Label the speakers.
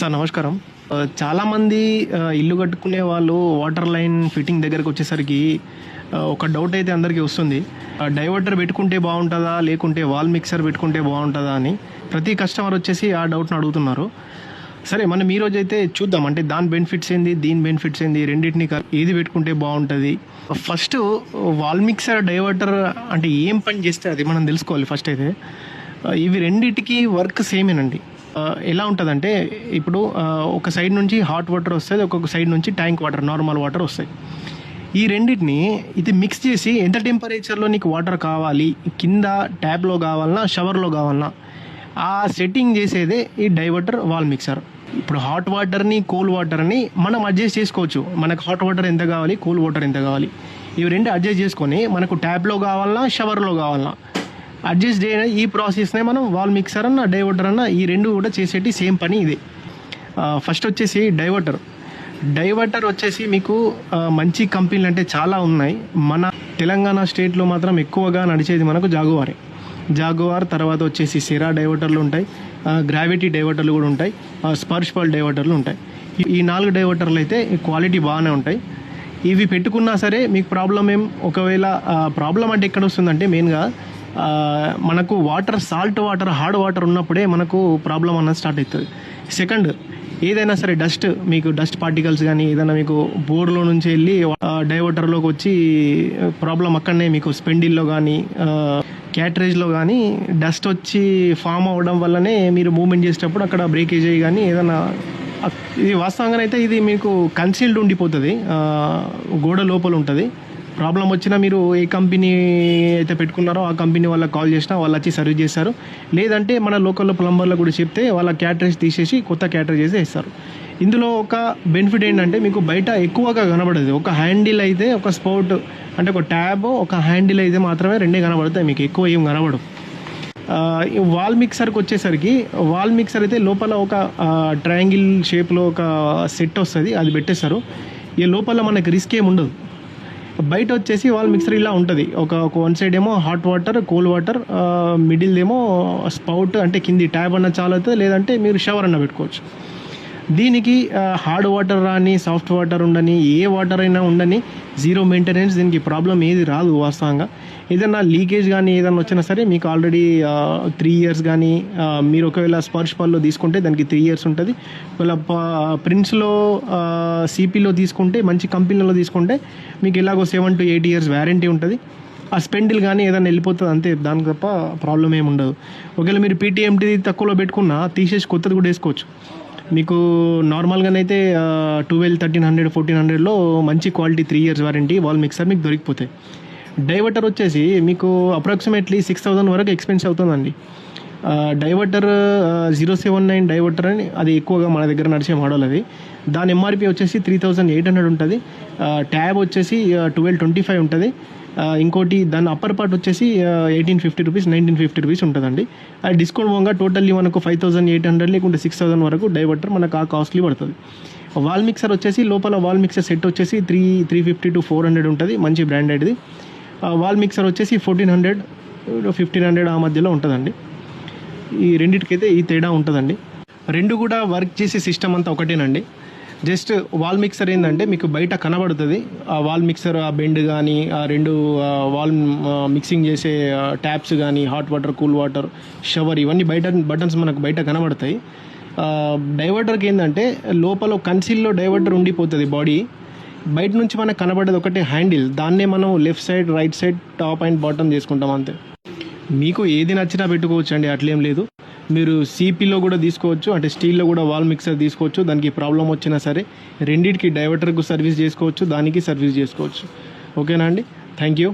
Speaker 1: Sir నమస్కారం. చాలామంది ఇల్లు కట్టుకునే వాళ్ళు వాటర్ లైన్ ఫిట్టింగ్ దగ్గరకు వచ్చేసరికి ఒక డౌట్ అయితే అందరికీ వస్తుంది. ఆ, డైవర్టర్ పెట్టుకుంటే బాగుంటుందా? లేకుంటే వాల్ మిక్సర్ పెట్టుకుంటే బాగుంటుందా అని ప్రతి కస్టమర్ వచ్చేసి ఆ డౌట్ని అడుగుతున్నారు. సరే మనం ఈ రోజు అయితే చూద్దాం. అంటే దాని బెనిఫిట్స్ ఏంది? దీని బెనిఫిట్స్ ఏంది? రెండింటిని ఏది పెట్టుకుంటే బాగుంటుంది? ఫస్ట్ వాల్ మిక్సర్ డైవర్టర్ అంటే ఏం పని చేస్తే అది మనం తెలుసుకోవాలి ఫస్ట్ అయితే. ఇవి రెండిటికి వర్క్ సేమేనండి. ఎలా ఉంటుందంటే ఇప్పుడు ఒక సైడ్ నుంచి హాట్ వాటర్ వస్తుంది ఒక్కొక్క సైడ్ నుంచి ట్యాంక్ వాటర్ నార్మల్ వాటర్ వస్తాయి. ఈ రెండింటిని ఇది మిక్స్ చేసి ఎంత టెంపరేచర్లో నీకు వాటర్ కావాలి కింద ట్యాప్లో కావాలన్నా షవర్లో కావాలన్నా ఆ సెట్టింగ్ చేసేదే ఈ డైవర్టర్ వాల్ మిక్సర్. ఇప్పుడు హాట్ వాటర్ని కూల్ వాటర్ని మనం అడ్జస్ట్ చేసుకోవచ్చు. మనకు హాట్ వాటర్ ఎంత కావాలి కూల్ వాటర్ ఎంత కావాలి. ఇవి రెండు అడ్జస్ట్ చేసుకొని మనకు ట్యాప్లో కావాలన్నా షవర్లో కావాలన్నా అడ్జస్ట్ చేయడం ఈ ప్రాసెస్నే మనం వాల్ మిక్సర్ అన్న డైవర్టర్ అన్న ఈ రెండు కూడా చేసేటి సేమ్ పని ఇదే. ఫస్ట్ వచ్చేసి డైవర్టర్ డైవర్టర్ వచ్చేసి మీకు మంచి కంపెనీలు అంటే చాలా ఉన్నాయి. మన తెలంగాణ స్టేట్లో మాత్రం ఎక్కువగా నడిచేది మనకు జాగువారే జాగువార్ తర్వాత వచ్చేసి సిరా డైవర్టర్లు ఉంటాయి. గ్రావిటీ డైవర్టర్లు కూడా ఉంటాయి. ఆ, డైవర్టర్లు ఉంటాయి. ఈ- నాలుగు డైవర్టర్లు అయితే క్వాలిటీ బాగానే ఉంటాయి. ఇవి పెట్టుకున్నా సరే మీకు ప్రాబ్లం ఏం ఒకవేళ ప్రాబ్లం అంటే ఎక్కడ వస్తుందంటే మెయిన్గా మనకు water salt water hard water ఉన్నప్పుడే మనకు ప్రాబ్లం అన్నది స్టార్ట్ అవుతుంది. సెకండ్ ఏదైనా సరే డస్ట్ మీకు డస్ట్ పార్టికల్స్ కానీ ఏదైనా మీకు బోర్లో నుంచి వెళ్ళి డైవర్టర్లోకి వచ్చి ప్రాబ్లం అక్కడనే మీకు స్పెండిల్లో కానీ క్యాటరేజ్లో కానీ డస్ట్ వచ్చి ఫామ్ అవ్వడం వల్లనే మీరు మూమెంట్ చేసేటప్పుడు అక్కడ బ్రేకేజ్ అయ్యి కానీ ఏదైనా ఇది వాస్తవంగా అయితే ఇది మీకు కన్సీల్డ్ ఉండిపోతుంది. గోడ లోపల ఉంటుంది. ప్రాబ్లం వచ్చినా మీరు ఏ కంపెనీ అయితే పెట్టుకున్నారో ఆ కంపెనీ వాళ్ళకి కాల్ చేసినా వాళ్ళు వచ్చి సర్వీస్ చేస్తారు. లేదంటే మన లోకల్లో ప్లంబర్లో కూడా చెప్తే వాళ్ళ క్యాటరేజ్ తీసేసి కొత్త క్యాటరేజ్ చేసి ఇస్తారు ఇందులో ఒక బెనిఫిట్ ఏంటంటే మీకు బయట ఎక్కువగా కనబడదు. ఒక హ్యాండిల్ అయితే ఒక స్పోర్ట్ అంటే ఒక ట్యాబ్ ఒక హ్యాండిల్ అయితే మాత్రమే రెండే కనబడతాయి. మీకు ఎక్కువ ఏం కనబడవు. వాల్ మిక్సర్కి వచ్చేసరికి వాల్ మిక్సర్ అయితే లోపల ఒక ట్రయాంగిల్ షేప్లో ఒక సెట్ వస్తుంది. అది పెట్టేస్తారు. ఈ లోపల మనకి రిస్క్ ఏమి ఉండదు. బయట వచ్చేసి వాళ్ళ మిక్సర్ ఇలా ఉంటుంది. ఒక ఒక వన్ సైడ్ ఏమో hot water cool water middle ఏమో స్పౌట్ అంటే కింది ట్యాబ్ అన్న చాలా అవుతుంది లేదంటే మీరు షవర్ అన్న పెట్టుకోవచ్చు. దీనికి హార్డ్ వాటర్ రాని సాఫ్ట్ వాటర్ ఉండని ఏ వాటర్ అయినా ఉండని జీరో మెయింటెనెన్స్ దీనికి ప్రాబ్లం ఏది రాదు వాస్తవంగా. ఏదైనా లీకేజ్ కానీ ఏదైనా వచ్చినా సరే మీకు ఆల్రెడీ త్రీ ఇయర్స్ కానీ మీరు ఒకవేళ స్పర్శ్ పాల్లో తీసుకుంటే దానికి త్రీ ఇయర్స్ ఉంటుంది. ఒకవేళ ప్రిన్స్లో సిపిలో తీసుకుంటే మంచి కంపెనీలో తీసుకుంటే మీకు ఎలాగో seven to eight years warranty ఉంటుంది. ఆ స్పెండిల్ కానీ ఏదైనా వెళ్ళిపోతుంది అంతే దానికి తప్ప ప్రాబ్లం ఏమి ఉండదు. ఒకవేళ మీరు పీటీఎంటీ తక్కువలో పెట్టుకున్నా తీసేసి కొత్తది కూడా వేసుకోవచ్చు. మీకు నార్మల్గానైతే ట్వెల్వ్ థర్టీన్ హండ్రెడ్ ఫోర్టీన్ హండ్రెడ్లో మంచి quality three years warranty wall mixer మీకు దొరికిపోతాయి. డైవర్టర్ వచ్చేసి మీకు అప్రాక్సిమేట్లీ సిక్స్ థౌసండ్ వరకు ఎక్స్పెన్స్ అవుతుందండి. Diverter zero seven nine diverter అని అది ఎక్కువగా మన దగ్గర నడిచే మోడల్ అది. దాని ఎంఆర్పి వచ్చేసి త్రీ థౌజండ్ ఎయిట్ హండ్రెడ్ ఉంటుంది. ట్యాబ్ వచ్చేసి ట్వెల్వ్ ట్వంటీ ఫైవ్ ఉంటుంది. ఇంకోటి దాని అప్పర్ పార్ట్ వచ్చేసి eighteen fifty rupees nineteen fifty rupees ఉంటుందండి. అది డిస్కౌంట్ పోగా టోటల్లీ మనకు ఫైవ్ థౌసండ్ ఎయిట్ హండ్రెడ్ లేకుంటే సిక్స్ థౌసండ్ వరకు డైవర్టర్ మనకు ఆ కాస్ట్లీ పడుతుంది. వాల్ మిక్సర్ వచ్చేసి లోపల వాల్ మిక్సర్ సెట్ వచ్చేసి three three fifty to four hundred ఉంటుంది మంచి బ్రాండెడ్ది వాల్ మిక్సర్ వచ్చేసి ఫోర్టీన్ హండ్రెడ్ ఫిఫ్టీన్ హండ్రెడ్ ఆ మధ్యలో ఉంటుందండి. ఈ రెండిటికైతే ఈ తేడా ఉంటుందండి. రెండు కూడా వర్క్ చేసే సిస్టమ్ అంతా ఒకటేనండి. జస్ట్ వాల్ మిక్సర్ ఏంటంటే మీకు బయట కనబడుతుంది. ఆ వాల్ మిక్సర్ ఆ బెండ్ కానీ ఆ రెండు వాల్ మిక్సింగ్ చేసే ట్యాప్స్ కానీ hot water cool water shower ఇవన్నీ బయట బటన్స్ మనకు బయట కనబడతాయి. డైవర్టర్కి ఏంటంటే లోపల కన్సిల్లో డైవర్టర్ ఉండిపోతుంది బాడీ. బయట నుంచి మనకు కనబడేది ఒకటే హ్యాండిల్. దాన్నే మనం left side right side top and bottom చేసుకుంటాం అంతే. మీకు ఏది నచ్చినా పెట్టుకోవచ్చు అండి అట్లేం లేదు. మీరు సిపిలో కూడా తీసుకోవచ్చు అంటే స్టీల్లో కూడా వాల్ మిక్సర్ తీసుకోవచ్చు దానికి ప్రాబ్లం వచ్చినా సరే రెండింటికి డైవర్టర్కు సర్వీస్ చేసుకోవచ్చు దానికి సర్వీస్ చేసుకోవచ్చు. ఓకేనా అండి? Thank you.